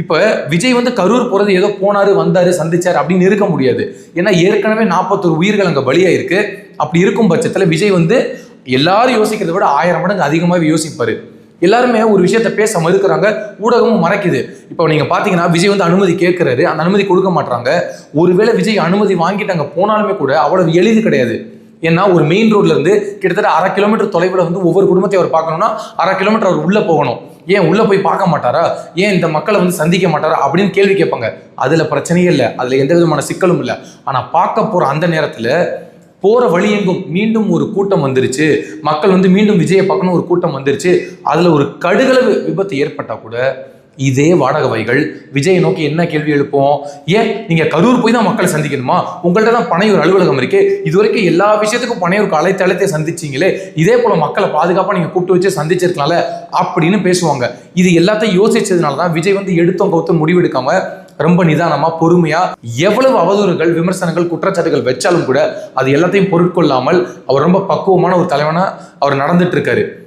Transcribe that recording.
இப்போ விஜய் வந்து கரூர் போறது ஏதோ போனாரு வந்தாரு சந்திச்சாரு அப்படின்னு இருக்க முடியாது. ஏன்னா ஏற்கனவே நாற்பத்தொரு உயிர்கள் அங்கே பலியாயிருக்கு. அப்படி இருக்கும் பட்சத்தில் விஜய் வந்து எல்லாரும் யோசிக்கிறதை விட ஆயிரம் மடங்கு அதிகமாக யோசிப்பாரு. எல்லாருமே ஒரு விஷயத்த பேச மறுக்கிறாங்க ஊடகமும் மறைக்குது. இப்போ நீங்க பாத்தீங்கன்னா விஜய் வந்து அனுமதி கேட்கிறாரு அந்த அனுமதி கொடுக்க மாட்டாங்க ஒருவேளை விஜய் அனுமதி வாங்கிட்டு அங்கே போனாலுமே கூட அவ்வளவு எளிது கிடையாது. ஏன்னா ஒரு மெயின் ரோட்ல இருந்து கிட்டத்தட்ட அரை கிலோமீட்டர் தொலைவில் வந்து ஒவ்வொரு குடும்பத்தையும் அவர் பார்க்கணும்னா அரை கிலோமீட்டர் அவர் உள்ளே போகணும். ஏன் உள்ளே போய் பார்க்க மாட்டாரா? ஏன் இந்த மக்களை வந்து சந்திக்க மாட்டாரா? அப்படின்னு கேள்வி கேட்பாங்க. அதில் பிரச்சனையே இல்லை. அதில் எந்த விதமான சிக்கலும் இல்லை. ஆனால் பார்க்க போகிற அந்த நேரத்தில் போகிற வழி எங்கும் மீண்டும் ஒரு கூட்டம் வந்துருச்சு. மக்கள் வந்து மீண்டும் விஜயை பார்க்கணும் ஒரு கூட்டம் வந்துருச்சு. அதில் ஒரு கடுகளவு விபத்து ஏற்பட்டால் கூட இதே வாடகவைகள். விஜயை நோக்கி என்ன கேள்வி எழுப்போம்? ஏன்? நீங்க கரூர் போய் தான் மக்களை சந்திக்கணுமா? உங்கள்ட்ட தான் பனையூர் அலுவலகம் இருக்கு. இது வரைக்கும் எல்லா விஷயத்துக்கும் பனையூருக்கு அழைத்து அழைத்தே சந்திச்சீங்களே. இதே போல மக்களை பாதுகாப்பா நீங்க கூப்பிட்டு வச்சு சந்திச்சிருக்கலாம்ல? அப்படின்னு பேசுவாங்க. இது எல்லாத்தையும் யோசிச்சதுனால தான் விஜய் வந்து எடுத்தோம் கவுத்தும் முடிவெடுக்காம ரொம்ப நிதானமா பொறுமையா எவ்வளவு அவதூறுகள் விமர்சனங்கள் குற்றச்சாட்டுகள் வச்சாலும் கூட அது எல்லாத்தையும் பொருட்கொள்ளாமல் அவர் ரொம்ப பக்குவமான ஒரு தலைவனா அவர் நடந்துட்டு இருக்காரு.